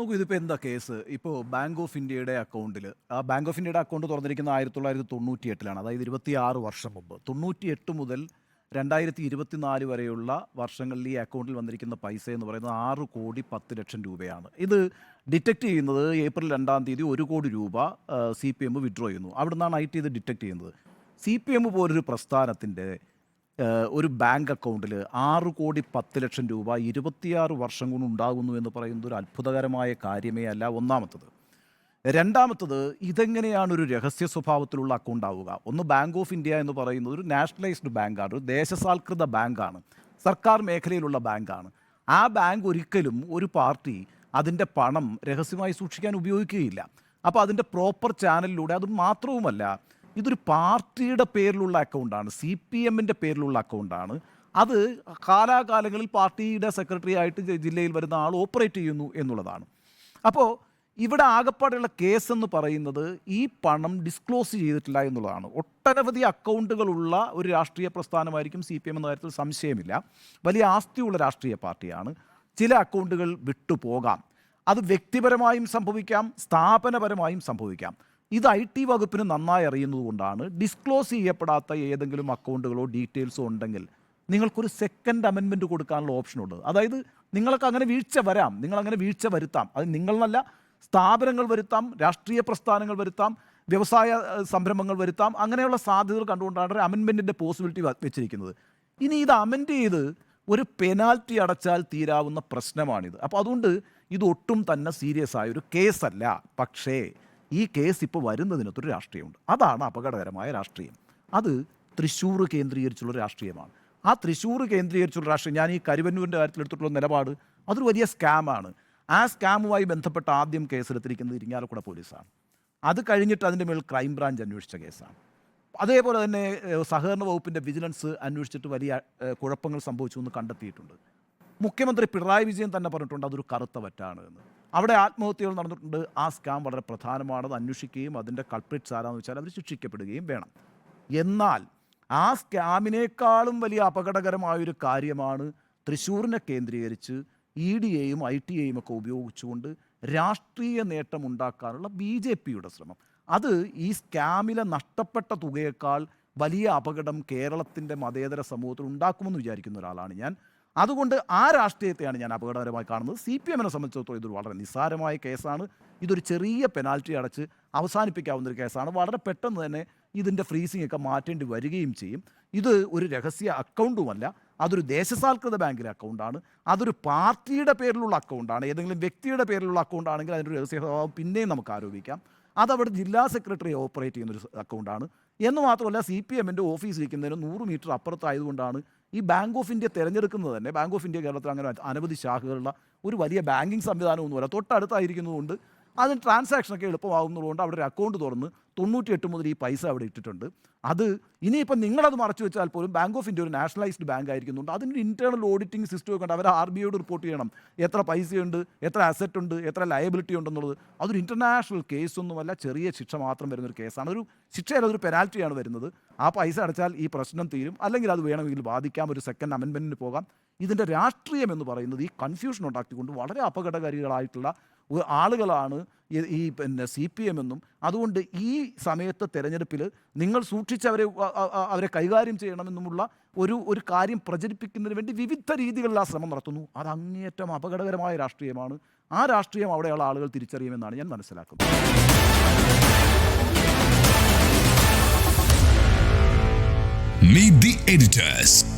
നോക്കൂ ഇതിപ്പോൾ എന്താ കേസ്? ഇപ്പോൾ ബാങ്ക് ഓഫ് ഇന്ത്യയുടെ അക്കൗണ്ടിൽ ആ ബാങ്ക് ഓഫ് ഇന്ത്യയുടെ അക്കൗണ്ട് തുറന്നിരിക്കുന്ന ആയിരത്തി തൊള്ളായിരത്തി തൊണ്ണൂറ്റി എട്ടിലാണ് അതായത് ഇരുപത്തി ആറ് വർഷം മുമ്പ്. തൊണ്ണൂറ്റി എട്ട് മുതൽ രണ്ടായിരത്തി ഇരുപത്തിനാല് വരെയുള്ള വർഷങ്ങളിൽ ഈ അക്കൗണ്ടിൽ വന്നിരിക്കുന്ന പൈസ എന്ന് പറയുന്നത് ആറ് കോടി പത്ത് ലക്ഷം രൂപയാണ്. ഇത് ഡിറ്റക്ട് ചെയ്യുന്നത് ഏപ്രിൽ രണ്ടാം തീയതി ഒരു കോടി രൂപ സി പി എം വിഡ്രോ ചെയ്യുന്നു. അവിടെ നിന്നാണ് ഐ ടി ഇത് ഡിറ്റക്ട് ചെയ്യുന്നത്. സി പി എം പോലൊരു പ്രസ്ഥാനത്തിന്റെ ഒരു ബാങ്ക് അക്കൗണ്ടിൽ ആറ് കോടി പത്ത് ലക്ഷം രൂപ ഇരുപത്തിയാറ് വർഷം കൊണ്ട് ഉണ്ടാകുന്നു എന്ന് പറയുന്നത് ഒരു അത്ഭുതകരമായ കാര്യമേ അല്ല ഒന്നാമത്തത്. രണ്ടാമത്തത് ഇതെങ്ങനെയാണ് ഒരു രഹസ്യ സ്വഭാവത്തിലുള്ള അക്കൗണ്ട് ആവുക? ഒന്ന് ബാങ്ക് ഓഫ് ഇന്ത്യ എന്ന് പറയുന്നത് ഒരു നാഷണലൈസ്ഡ് ബാങ്കാണ് ഒരു ദേശസാൽകൃത ബാങ്കാണ് സർക്കാർ മേഖലയിലുള്ള ബാങ്കാണ്. ആ ബാങ്ക് ഒരിക്കലും ഒരു പാർട്ടി അതിന്റെ പണം രഹസ്യമായി സൂക്ഷിക്കാൻ ഉപയോഗിക്കുകയില്ല. അപ്പോൾ അതിന്റെ പ്രോപ്പർ ചാനലിലൂടെ അത് മാത്രവുമല്ല ഇതൊരു പാർട്ടിയുടെ പേരിലുള്ള അക്കൗണ്ടാണ് സി പി എമ്മിന്റെ പേരിലുള്ള അക്കൗണ്ടാണ്. അത് കാലാകാലങ്ങളിൽ പാർട്ടിയുടെ സെക്രട്ടറി ആയിട്ട് ജില്ലയിൽ വരുന്ന ആൾ ഓപ്പറേറ്റ് ചെയ്യുന്നു എന്നുള്ളതാണ്. അപ്പോൾ ഇവിടെ ആകപ്പാടെയുള്ള കേസ് എന്ന് പറയുന്നത് ഈ പണം ഡിസ്ക്ലോസ് ചെയ്തിട്ടില്ല എന്നുള്ളതാണ്. ഒട്ടനവധി അക്കൗണ്ടുകളുള്ള ഒരു രാഷ്ട്രീയ പ്രസ്ഥാനമായിരിക്കും സി പി എം എന്ന കാര്യത്തിൽ സംശയമില്ല. വലിയ ആസ്തിയുള്ള രാഷ്ട്രീയ പാർട്ടിയാണ്. ചില അക്കൗണ്ടുകൾ വിട്ടുപോകാം. അത് വ്യക്തിപരമായും സംഭവിക്കാം സ്ഥാപനപരമായും സംഭവിക്കാം. ഇത് ഐ ടി വകുപ്പിന് നന്നായി അറിയുന്നതുകൊണ്ടാണ് ഡിസ്ക്ലോസ് ചെയ്യപ്പെടാത്ത ഏതെങ്കിലും അക്കൗണ്ടുകളോ ഡീറ്റെയിൽസോ ഉണ്ടെങ്കിൽ നിങ്ങൾക്കൊരു സെക്കൻഡ് അമെൻമെന്റ് കൊടുക്കാനുള്ള ഓപ്ഷനുണ്ട് അതായത് നിങ്ങൾക്ക് അങ്ങനെ വീഴ്ച വരാം. നിങ്ങൾ അങ്ങനെ വീഴ്ച വരുത്താം. അത് നിങ്ങളെന്നല്ല സ്ഥാപനങ്ങൾ വരുത്താം രാഷ്ട്രീയ പ്രസ്ഥാനങ്ങൾ വരുത്താം വ്യവസായ സംരംഭങ്ങൾ വരുത്താം അങ്ങനെയുള്ള സാധ്യതകൾ കണ്ടുകൊണ്ടാണ് ഒരു അമെൻമെന്റിന്റെ പോസിബിലിറ്റി വെച്ചിരിക്കുന്നത്. ഇനി ഇത് അമെൻഡ് ചെയ്ത് ഒരു പെനാൽറ്റി അടച്ചാൽ തീരാവുന്ന പ്രശ്നമാണിത്. അപ്പോൾ അതുകൊണ്ട് ഇത് ഒട്ടും തന്നെ സീരിയസ് ആയ ഒരു കേസല്ല പക്ഷേ ഈ കേസ് ഇപ്പോൾ വരുന്നതിനകത്തൊരു രാഷ്ട്രീയമുണ്ട്. അതാണ് അപകടകരമായ രാഷ്ട്രീയം. അത് തൃശ്ശൂർ കേന്ദ്രീകരിച്ചുള്ള രാഷ്ട്രീയമാണ്. ആ തൃശ്ശൂർ കേന്ദ്രീകരിച്ചുള്ള രാഷ്ട്രീയം ഞാൻ ഈ കരുവന്നൂരിന്റെ കാര്യത്തിൽ എടുത്തിട്ടുള്ള നിലപാട് അതൊരു വലിയ സ്കാമാണ്. ആ സ്കാമുമായി ബന്ധപ്പെട്ട ആദ്യം കേസെടുത്തിരിക്കുന്നത് ഇരിങ്ങാലക്കുട പോലീസാണ്. അത് കഴിഞ്ഞിട്ട് അതിന്റെ മേൽ ക്രൈംബ്രാഞ്ച് അന്വേഷിച്ച കേസാണ്. അതേപോലെ തന്നെ സഹകരണ വകുപ്പിന്റെ വിജിലൻസ് അന്വേഷിച്ചിട്ട് വലിയ കുഴപ്പങ്ങൾ സംഭവിച്ചു എന്ന് കണ്ടെത്തിയിട്ടുണ്ട്. മുഖ്യമന്ത്രി പിണറായി വിജയൻ തന്നെ പറഞ്ഞിട്ടുണ്ട് അതൊരു കറുത്ത വറ്റാണ് എന്ന്. അവിടെ ആത്മഹത്യകൾ നടന്നിട്ടുണ്ട്. ആ സ്കാം വളരെ പ്രധാനമാണത് അന്വേഷിക്കുകയും അതിന്റെ കൾപ്രിറ്റ്സ് ആരാന്ന് വെച്ചാൽ അവർ ശിക്ഷിക്കപ്പെടുകയും വേണം. എന്നാൽ ആ സ്കാമിനേക്കാളും വലിയ അപകടകരമായൊരു കാര്യമാണ് തൃശ്ശൂരിനെ കേന്ദ്രീകരിച്ച് ഇ ഡി എയും ഐ ടി എയും ഒക്കെ ഉപയോഗിച്ചുകൊണ്ട് രാഷ്ട്രീയ നേട്ടം ഉണ്ടാക്കാനുള്ള ബി ജെ പിയുടെ ശ്രമം. അത് ഈ സ്കാമിലെ നഷ്ടപ്പെട്ട തുകയേക്കാൾ വലിയ അപകടം കേരളത്തിന്റെ മതേതര സമൂഹത്തിൽ ഉണ്ടാക്കുമെന്ന് വിചാരിക്കുന്ന ഒരാളാണ് ഞാൻ. അതുകൊണ്ട് ആ രാഷ്ട്രീയത്തെയാണ് ഞാൻ അപകടകരമായി കാണുന്നത്. സി പി എമ്മിനെ സംബന്ധിച്ചിടത്തോളം ഇതൊരു വളരെ നിസ്സാരമായ കേസാണ്. ഇതൊരു ചെറിയ പെനാൽറ്റി അടച്ച് അവസാനിപ്പിക്കാവുന്ന ഒരു കേസാണ്. വളരെ പെട്ടെന്ന് തന്നെ ഇതിന്റെ ഫ്രീസിംഗ് ഒക്കെ മാറ്റേണ്ടി വരികയും ചെയ്യും. ഇത് ഒരു രഹസ്യ അക്കൗണ്ടുമല്ല അതൊരു ദേശസാൽകൃത ബാങ്കിലെ അക്കൗണ്ടാണ് അതൊരു പാർട്ടിയുടെ പേരിലുള്ള അക്കൗണ്ടാണ് ഏതെങ്കിലും വ്യക്തിയുടെ പേരിലുള്ള അക്കൗണ്ടാണെങ്കിൽ അതിന്റെ രഹസ്യ സ്വഭാവം പിന്നെയും നമുക്ക് ആരോപിക്കാം. അതവിടെ ജില്ലാ സെക്രട്ടറി ഓപ്പറേറ്റ് ചെയ്യുന്ന ഒരു അക്കൗണ്ടാണ് എന്ന് മാത്രമല്ല സി പി എമ്മിന്റെ ഓഫീസ് ഇരിക്കുന്നതിന് നൂറ് മീറ്റർ അപ്പുറത്തായതുകൊണ്ടാണ് ഈ ബാങ്ക് ഓഫ് ഇന്ത്യ തിരഞ്ഞെടുക്കുന്നത് തന്നെ ബാങ്ക് ഓഫ് ഇന്ത്യ കേരളത്തിൽ അങ്ങനെ അനവധി ശാഖകളുള്ള ഒരു വലിയ ബാങ്കിങ് സംവിധാനം ഒന്നുമല്ല തൊട്ടടുത്തായിരിക്കുന്നതുകൊണ്ട് അതിന് ട്രാൻസാക്ഷനൊക്കെ എളുപ്പമാകുന്നതുകൊണ്ട് അവിടെ ഒരു അക്കൗണ്ട് തുറന്ന് തൊണ്ണൂറ്റിയെട്ട് മുതൽ ഈ പൈസ അവിടെ ഇട്ടിട്ടുണ്ട്. അത് ഇനിയിപ്പം നിങ്ങളത് മറച്ചു വെച്ചാൽ പോലും ബാങ്ക് ഓഫ് ഇന്ത്യ ഒരു നാഷണലൈസ്ഡ് ബാങ്ക് ആയിരിക്കുന്നുണ്ട്. അതിന്റെ ഇന്റേർണൽ ഓഡിറ്റിംഗ് സിസ്റ്റം ഒക്കെ ഉണ്ട്. അവർ ആർ ബി ഐയോട് റിപ്പോർട്ട് ചെയ്യണം. എത്ര പൈസയുണ്ട് എത്ര അസറ്റ് ഉണ്ട് എത്ര ലയബിലിറ്റി ഉണ്ടെന്നുള്ളത്. അതൊരു ഇന്റർനാഷണൽ കേസൊന്നുമല്ല ചെറിയ ശിക്ഷ മാത്രം വരുന്നൊരു കേസാണ് ഒരു ശിക്ഷയല്ല അതൊരു പെനാൽറ്റിയാണ് വരുന്നത്. ആ പൈസ അടച്ചാൽ ഈ പ്രശ്നം തീരും. അല്ലെങ്കിൽ അത് വേണമെങ്കിൽ ബാധിക്കാം. ഒരു സെക്കൻഡ് അമെൻമെന്റിന് പോകാം. ഇതിന്റെ രാഷ്ട്രീയം എന്ന് പറയുന്നത് ഈ കൺഫ്യൂഷൻ ഉണ്ടാക്കിക്കൊണ്ട് വളരെ അപകടകാരികളായിട്ടുള്ള ആളുകളാണ് ഈ- പിന്നെ സി പി എം എന്നും അതുകൊണ്ട് ഈ സമയത്തെ തെരഞ്ഞെടുപ്പിൽ നിങ്ങൾ സൂക്ഷിച്ചവരെ അ- അ- അ- അവരെ കൈകാര്യം ചെയ്യണമെന്നുമുള്ള ഒരു ഒരു കാര്യം പ്രചരിപ്പിക്കുന്നതിന് വേണ്ടി വിവിധ രീതികളിൽ ആ ശ്രമം നടത്തുന്നു. അത് അങ്ങേയറ്റം അപകടകരമായ രാഷ്ട്രീയമാണ്. ആ രാഷ്ട്രീയം അവിടെയുള്ള ആളുകൾ തിരിച്ചറിയുമെന്നാണ് ഞാൻ മനസ്സിലാക്കുന്നത്. Meet the editors.